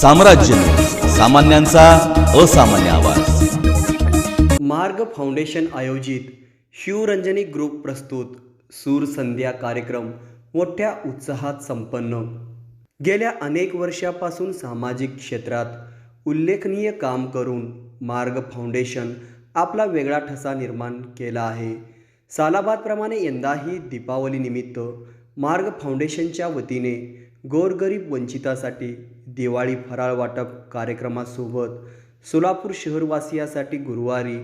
साम्राज्य. सामान्यांचा असामान्य आवाज. मार्ग फाउंडेशन आयोजित शिवरंजनी ग्रुप प्रस्तुत सूर संध्या कार्यक्रम मोठ्या उत्साहात संपन्न. गेल्या अनेक वर्षापासून सामाजिक क्षेत्रात उल्लेखनीय काम करून मार्ग फाउंडेशन आपला वेगळा ठसा निर्माण केला आहे. सालाबादप्रमाणे यंदाही दीपावलीनिमित्त मार्ग फाउंडेशनच्या वतीने गोरगरीब वंचितासाठी दिवाळी फराळ वाटप कार्यक्रमासोबत सोलापूर शहरवासियासाठी गुरुवारी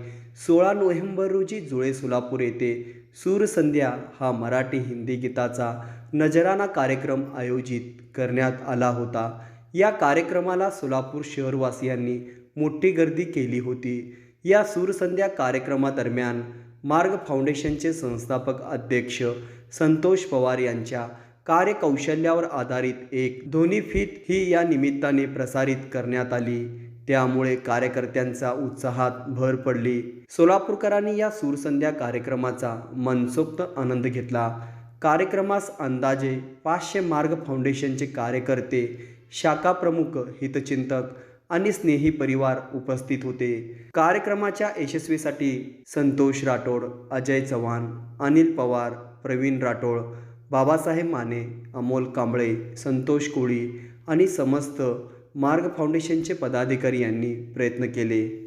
सोळा नोव्हेंबर रोजी जुळे सोलापूर येथे सूरसंध्या हा मराठी हिंदी गीताचा नजराना कार्यक्रम आयोजित करण्यात आला होता. या कार्यक्रमाला सोलापूर शहरवासियांनी मोठी गर्दी केली होती. या सूरसंध्या कार्यक्रमादरम्यान मार्ग फाउंडेशनचे संस्थापक अध्यक्ष संतोष पवार यांच्या कार्यकौशल्यावर आधारित एक ध्वनिफीत ही या निमित्ताने प्रसारित करण्यात आली. त्यामुळे कार्यकर्त्यांचा उत्साहात भर पडली. सोलापूरकरांनी या सूरसंध्या कार्यक्रमाचा मनसोक्त आनंद घेतला. कार्यक्रमास अंदाजे पाचशे मार्ग फाउंडेशनचे कार्यकर्ते शाखा प्रमुख हितचिंतक आणि स्नेही परिवार उपस्थित होते. कार्यक्रमाच्या यशस्वीसाठी संतोष राठोड अजय चव्हाण अनिल पवार प्रवीण राठोड बाबासाहेब माने अमोल कांबळे संतोष कोळी आणि समस्त मार्ग फाउंडेशनचे पदाधिकारी यांनी प्रयत्न केले.